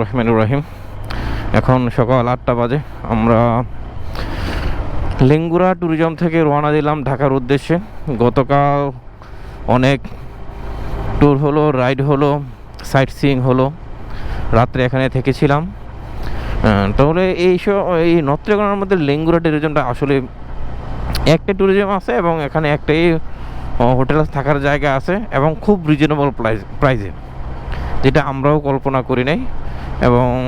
রহমান রহিম। এখন সকাল আটটা বাজে। আমরা লেঙ্গুরা ট্যুরিজম থেকে রওনা দিলাম ঢাকার উদ্দেশ্যে। গতকাল অনেক ট্যুর হলো রাইড হলো সাইট সিইং হলো। রাত্রে এখানে থেকেছিলাম। তাহলে এই এই নত্রগণের মধ্যে লেঙ্গুরা ট্যুরিজমটা আসলে একটা ট্যুরিজম আছে এবং এখানে একটাই হোটেল থাকার জায়গা আছে এবং খুব রিজনেবল প্রাইস প্রাইসে যেটা আমরাও কল্পনা করি নাই। এবং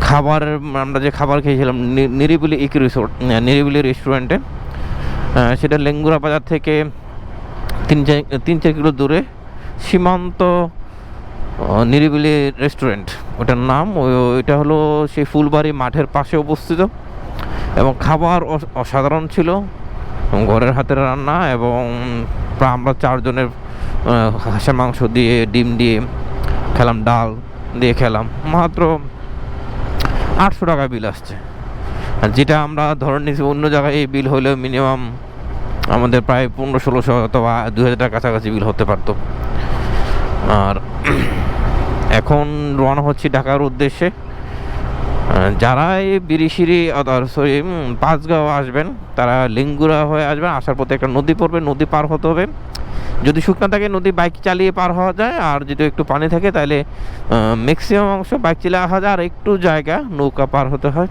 খাবার, আমরা যে খাবার খেয়েছিলাম নিরিবিলি ইক রিসোর্ট নিরিবিলি রেস্টুরেন্টে সেটা লেঙ্গুরা বাজার থেকে তিন চার তিন চার কিলো দূরে সীমান্ত নিরিবিলি রেস্টুরেন্ট ওটার নাম ওই- ওইটা হলো সেই ফুলবাড়ি মাঠের পাশে অবস্থিত। এবং খাবার অসাধারণ ছিল। ঘরের হাতের রান্না এবং আমরা চারজনের হাঁসের মাংস দিয়ে, ডিম দিয়ে খেলাম, ডাল দিয়ে খেলাম। মাত্র আটশো টাকা বিল আসছে। আর যেটা আমরা ধরে নিয়েছি অন্য জায়গায় এই বিল হলেও মিনিমাম আমাদের প্রায় পনেরো ষোলোশো অথবা দু হাজার কাছাকাছি বিল হতে পারতো। আর এখন রওনা হচ্ছি ঢাকার উদ্দেশ্যে। যারা এই বিরিশিরি সরি পাঁচগাঁও আসবেন, তারা লিঙ্গুরা হয়ে আসবেন। আসার পথে একটা নদী পড়বে, নদী পার হতে হবে। যদি শুকনো থাকে নদী বাইক চালিয়ে পার হওয়া যায়, আর যদি একটু পানি থাকে তাহলে ম্যাক্সিমাম অংশ বাইক চালিয়ে আসা যায়, আর একটু জায়গা নৌকা পার হতে হয়।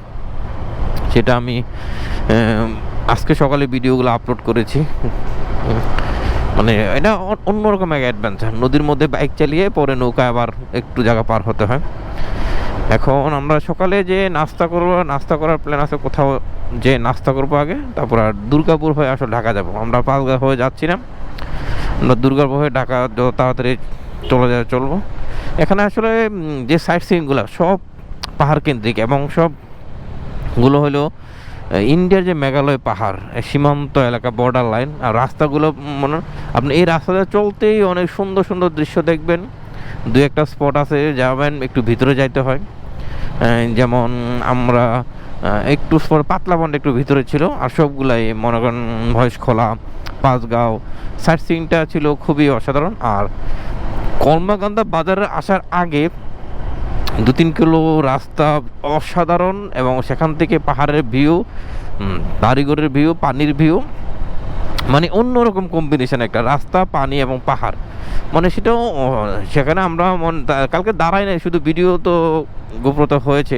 সেটা আমি আজকে সকালে ভিডিওগুলো আপলোড করেছি। মানে এটা অন্যরকম এক অ্যাডভেঞ্চার নদীর মধ্যে বাইক চালিয়ে পরে নৌকা আবার একটু জায়গা পার হতে হয়। এখন আমরা সকালে যে নাস্তা করব, নাস্তা করার প্ল্যান আছে কোথাও, যে নাস্তা করব আগে, তারপর আর দুর্গাপুর হয়ে আসলে ঢাকা যাব। আমরা পাঁচগা হয়ে যাচ্ছিলাম। আমরা দুর্গাপুর হয়ে ঢাকা তাড়াতাড়ি চলে যায়, চলবো। এখানে আসলে যে সাইট সিইংগুলো সব পাহাড় কেন্দ্রিক এবং সবগুলো হলো ইন্ডিয়ার যে মেঘালয় পাহাড় সীমান্ত এলাকা বর্ডার লাইন আর রাস্তাগুলো মনে আপনি এই রাস্তাতে চলতেই অনেক সুন্দর সুন্দর দৃশ্য দেখবেন। দু একটা স্পট আছে, যাবেন, একটু ভিতরে যাইতে হয়। যেমন আমরা একটু পাতলা বন্ড একটু ভিতরে ছিল, আর সবগুলাই মনে করেন ভয়েস খোলা। পাঁচগাঁও। সাইট সিনটা ছিল খুবই অসাধারণ। আর কলমাকান্দা বাজারে আসার আগে দু তিন কিলো রাস্তা অসাধারণ এবং সেখান থেকে পাহাড়ের ভিউ বাড়িঘরের ভিউ, পানির ভিউ মানে অন্যরকম কম্বিনেশন একটা রাস্তা, পানি এবং পাহাড়। মানে সেটাও সেখানে আমরা মন কালকে দাঁড়াই নাই, শুধু ভিডিও তো গোপ্রত হয়েছে।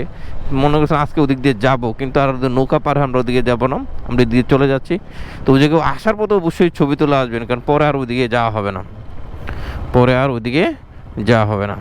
মনে করছেন আজকে ওদিক দিয়ে যাব, কিন্তু আর নৌকা পারে আমরা ওদিকে যাব না, আমরা ওদিকে চলে যাচ্ছি। তো ওদিকে আসার পথে অবশ্যই ছবি তোলা আসবেন, কারণ পরে আর ওদিকে যাওয়া হবে না। পরে আর ওদিকে যাওয়া হবে না।